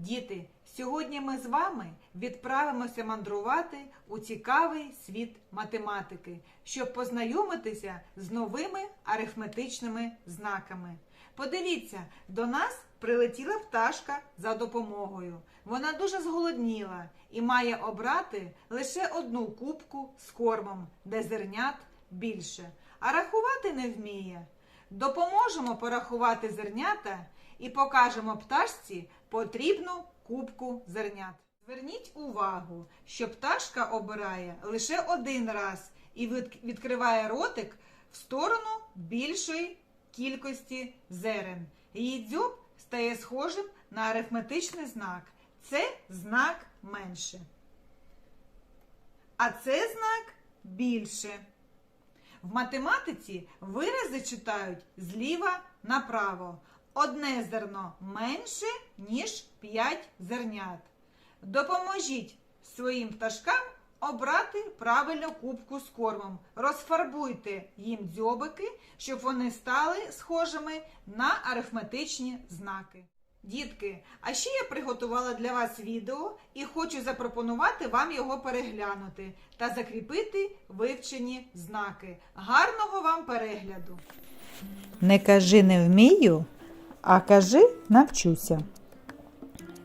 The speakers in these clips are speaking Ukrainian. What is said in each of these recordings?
Діти, сьогодні ми з вами відправимося мандрувати у цікавий світ математики, щоб познайомитися з новими арифметичними знаками. Подивіться, до нас прилетіла пташка за допомогою. Вона дуже зголодніла і має обрати лише одну кубку з кормом, де зернят більше, а рахувати не вміє. Допоможемо порахувати зернята і покажемо пташці потрібну кубку зернят. Зверніть увагу, що пташка обирає лише один раз і відкриває ротик в сторону більшої кількості зерен. Її дзьоб стає схожим на арифметичний знак. Це знак менше. А це знак більше. В математиці вирази читають зліва направо. Одне зерно менше, ніж 5 зернят. Допоможіть своїм пташкам обрати правильну кубку з кормом. Розфарбуйте їм дзьобики, щоб вони стали схожими на арифметичні знаки. Дітки, а ще я приготувала для вас відео і хочу запропонувати вам його переглянути та закріпити вивчені знаки. Гарного вам перегляду! Не кажи не вмію, а кажи навчуся.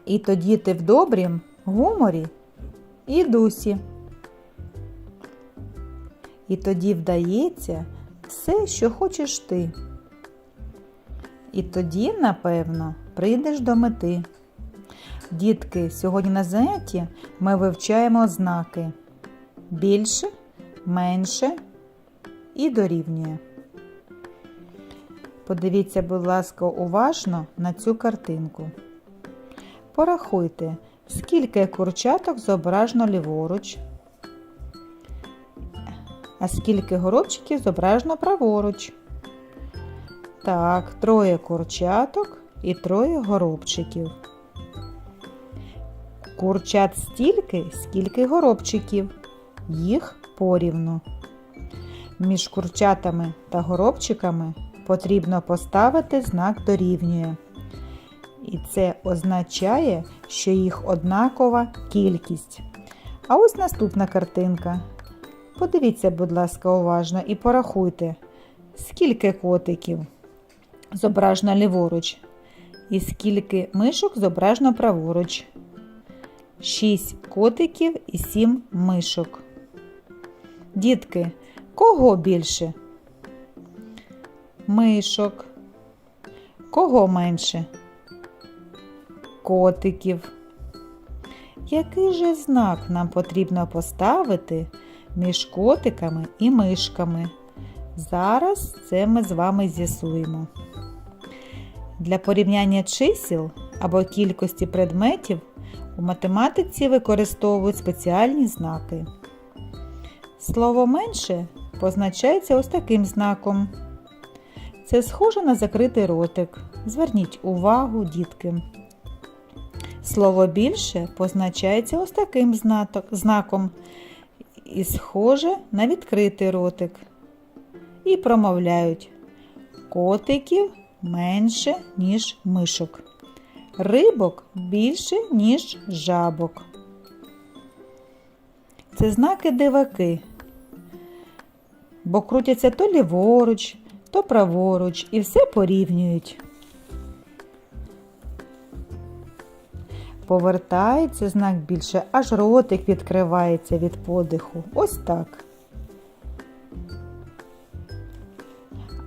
І тоді ти в добрім гуморі і дусі. І тоді вдається все, що хочеш ти. І тоді, напевно, прийдеш до мети. Дітки, сьогодні на занятті ми вивчаємо знаки більше, менше і дорівнює. Подивіться, будь ласка, уважно на цю картинку. Порахуйте, скільки курчаток зображено ліворуч, а скільки горобчиків зображено праворуч. Так, троє курчаток і троє горобчиків. Курчат стільки, скільки горобчиків. Їх порівну. Між курчатами та горобчиками потрібно поставити знак дорівнює. І це означає, що їх однакова кількість. А ось наступна картинка. Подивіться, будь ласка, уважно і порахуйте, скільки котиків зображено ліворуч, і скільки мишок зображено праворуч. Шість котиків і сім мишок. Дітки, кого більше? Мишок. Кого менше? Котиків. Який же знак нам потрібно поставити між котиками і мишками? Зараз це ми з вами з'ясуємо. Для порівняння чисел або кількості предметів у математиці використовують спеціальні знаки. Слово менше позначається ось таким знаком. Це схоже на закритий ротик. Зверніть увагу, дітки. Слово більше позначається ось таким знаком і схоже на відкритий ротик. І промовляють котиків менше, ніж мишок. Рибок більше, ніж жабок. Це знаки диваки, бо крутяться то ліворуч, то праворуч і все порівнюють. Повертається знак більше, аж ротик відкривається від подиху. Ось так.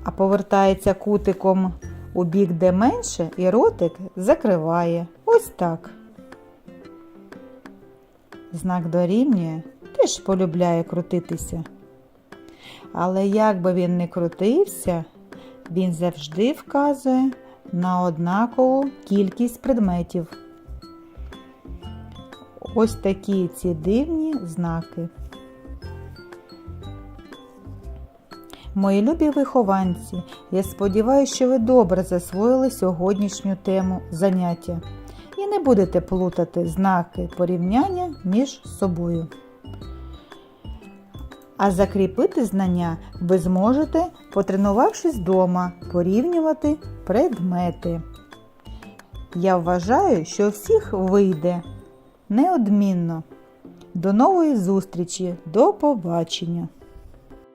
А повертається кутиком у бік, де менше, і ротик закриває. Ось так. Знак дорівнює теж полюбляє крутитися. Але як би він не крутився, він завжди вказує на однакову кількість предметів. Ось такі ці дивні знаки. Мої любі вихованці, я сподіваюся, що ви добре засвоїли сьогоднішню тему заняття і не будете плутати знаки порівняння між собою. А закріпити знання ви зможете, потренувавшись вдома, порівнювати предмети. Я вважаю, що всіх вийде неодмінно. До нової зустрічі, до побачення!